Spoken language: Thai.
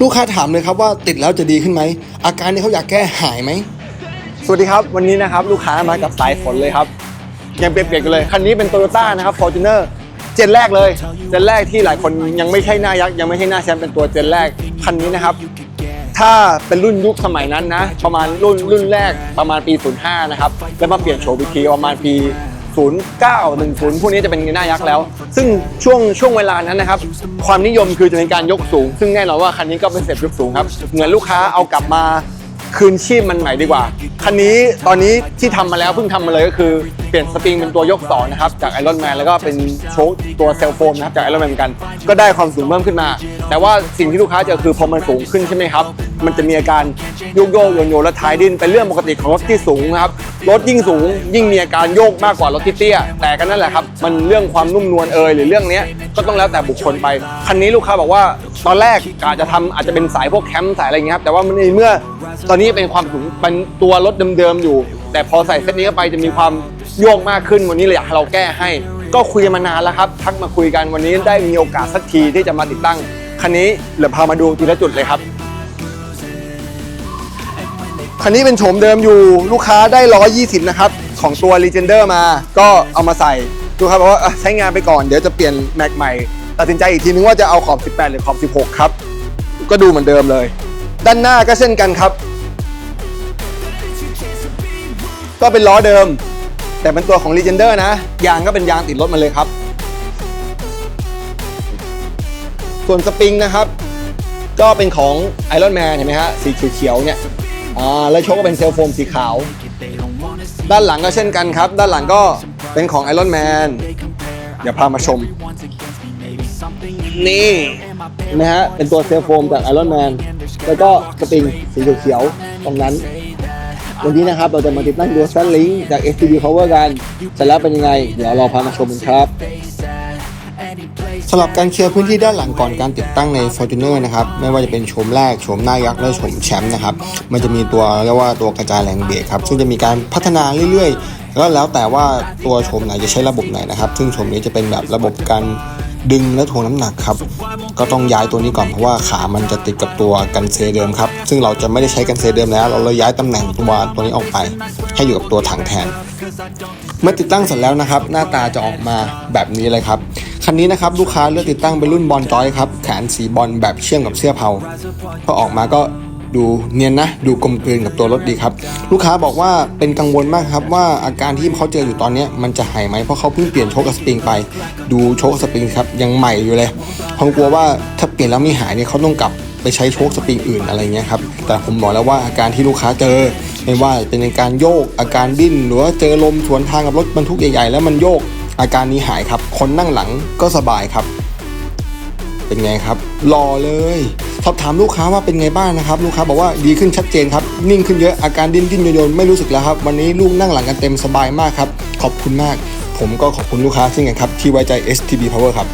ลูกค้าถามเลยครับว่าติดแล้วจะดีขึ้นไหม อาการที่เขาอยากแก้หายไหม สวัสดีครับ วันนี้นะครับลูกค้ามากับสายฝนเลยครับ ยังเปรียกๆกันเลย คันนี้เป็น Toyota นะครับ Fortuner เจนแรกเลย เจนแรกที่หลายคนยังไม่ใช่หน้ายักษ์ยังไม่ใช่หน้าแชมป์เป็นตัวเจนแรก คันนี้นะครับ ถ้าเป็นรุ่นยุคสมัยนั้นนะ ประมาณรุ่นรุ่นแรกประมาณปี 05 นะครับ แล้วมาเปลี่ยนโฉมอีกทีประมาณปี 09 10 พวกนี้จะเป็นหน้ายักษ์แล้ว ซึ่งช่วงช่วงเวลานั้นนะครับ ความนิยมคือจะเป็นการยกสูง ซึ่งแน่นอนว่าคันนี้ก็เป็นเสร็จยกสูงครับเหมือนลูกค้าเอากลับมาคืนชีพมันใหม่ดีกว่า คันนี้ตอนนี้ที่ทำมาแล้วเพิ่งทำมาเลยก็คือเปลี่ยนสปริงเป็นตัวยกสองนะครับจากไอรอนแมนแล้วก็เป็นโชคตัวเซลโฟมนะครับจากไอรอนแมนเหมือนกัน ก็ได้ความสูงเพิ่มขึ้นมา แต่ว่าสิ่งที่ลูกค้าเจอคือพอมันสูงขึ้นใช่ไหมครับ มันจะมีอาการโยกโยกโยนโยนและท้ายดิ้นเป็นเรื่องปกติของรถที่สูงครับรถยิ่งสูง ยิ่งมีอาการโยกมากกว่ารถที่เตี้ย แต่กันนั่นแหละครับ มันเรื่องความนุ่มนวลเอยหรือเรื่องนี้ก็ต้องแล้วแต่บุคคลไป คันนี้ลูกค้าบอกว่าตอนแรกอาจจะทำอาจจะเป็นสายพวกแคมป์สายอะไรอย่างเงี้ยครับแต่ว่ามันในเมื่อตอนนี้เป็นความสูงเป็นตัวรถเดิมๆอยู่ แต่พอใส่เซตนี้เข้าไปจะมีความโยกมากขึ้นวันนี้เลยอยากให้เราแก้ให้ ก็คุยมานานแล้วครับ ทักมาคุยกันวันนี้ได้มีโอกาสสักทีที่จะมาติดตั้ง คันนี้เดี๋ยวพามาดูทีละจุดเลยครับ คันนี้เป็นโฉมเดิมอยู่ลูกค้าได้ 120 นะครับ ของตัว Legender มา ก็เอามาใส่ลูกค้าบอกว่าใช้งานไปก่อนเดี๋ยวจะเปลี่ยนแม็กใหม่ตัดสินใจอีกทีนึงว่าจะเอาขอบ 18 หรือขอบ 16 ครับ ก็ดูเหมือนเดิมเลย ด้านหน้าก็เช่นกันครับ ก็เป็นล้อเดิม แต่เป็นตัวของ Legender นะ ยางก็เป็นยางติดรถมาเลยครับ ส่วนสปริงนะครับ ก็เป็นของ Iron Man เห็นไหมฮะสีเขียวๆเนี่ยอ่าแล้วโชคก็เป็นเซลโฟมสีขาว ด้านหลังก็เช่นกันครับ ด้านหลังก็เป็นของ Iron Man เดี๋ยวพามาชม นี่นะฮะเป็นตัวเซลโฟมจาก Iron Man แล้วก็สปริงสีเขียวๆตรงนั้นวันนี้นะครับ เราจะมาติดตั้งตัว Sun Link จาก STB Power กันเสร็จแล้วเป็นยังไง เดี๋ยวเราพามาชมกันครับ สำหรับการเคลียร์พื้นที่ด้านหลังก่อนการติดตั้งใน Fortuner นะครับไม่ว่าจะเป็นโฉมแรกโฉมหน้ายักษ์และโฉมแชมป์นะครับมันจะมีตัวเรียกว่าตัวกระจายแรงเบรกครับซึ่งจะมีการพัฒนาเรื่อยๆ แล้วแล้วแต่ว่าตัวโฉมไหนจะใช้ระบบไหนนะครับซึ่งโฉมนี้จะเป็นแบบระบบการดึงและถ่วงน้ำหนักครับ ก็ต้องย้ายตัวนี้ก่อนเพราะว่าขามันจะติดกับตัวกันเซเดิมครับ ซึ่งเราจะไม่ได้ใช้กันเซเดิมแล้ว เราเลยย้ายตำแหน่งตัวตัวนี้ออกไป ให้อยู่กับตัวถังแทน เมื่อติดตั้งเสร็จแล้วนะครับ หน้าตาจะออกมาแบบนี้เลยครับ คันนี้นะครับลูกค้าเลือกติดตั้งเป็นรุ่นบอลจอยครับแขนสีบอลแบบเชื่อมกับเสื้อเผาพอออกมาก็ดูเนียนนะ ดูกลมกลืนกับตัวรถดีครับ ลูกค้าบอกว่าเป็นกังวลมากครับว่าอาการที่เขาเจออยู่ตอนนี้มันจะหายไหมเพราะเขาเพิ่งเปลี่ยนโชคกับสปริงไป ดูโชคสปริงครับยังใหม่อยู่เลยเขากลัวว่าถ้าเปลี่ยนแล้วไม่หายเนี่ยเขาต้องกลับไปใช้โชคสปริงอื่นอะไรเงี้ยครับแต่ผมบอกแล้วว่าอาการที่ลูกค้าเจอ ไม่ว่าเป็นอาการโยกอาการดิ้นหรือว่าเจอลมสวนทางกับรถบรรทุกใหญ่ๆแล้วมันโยก อาการนี้หายครับ คนนั่งหลังก็สบายครับ เป็นไงครับรอเลยสอบถามลูกค้าว่าเป็นไงบ้างนะครับ ลูกค้าบอกว่าดีขึ้นชัดเจนครับ นิ่งขึ้นเยอะอาการดิ้นดิ้นโยนไม่รู้สึกแล้วครับ วันนี้ลูกนั่งหลังกันเต็มสบายมากครับ ขอบคุณมาก ผมก็ขอบคุณลูกค้าเช่นกันครับ ที่ไว้ใจ STB Power ครับ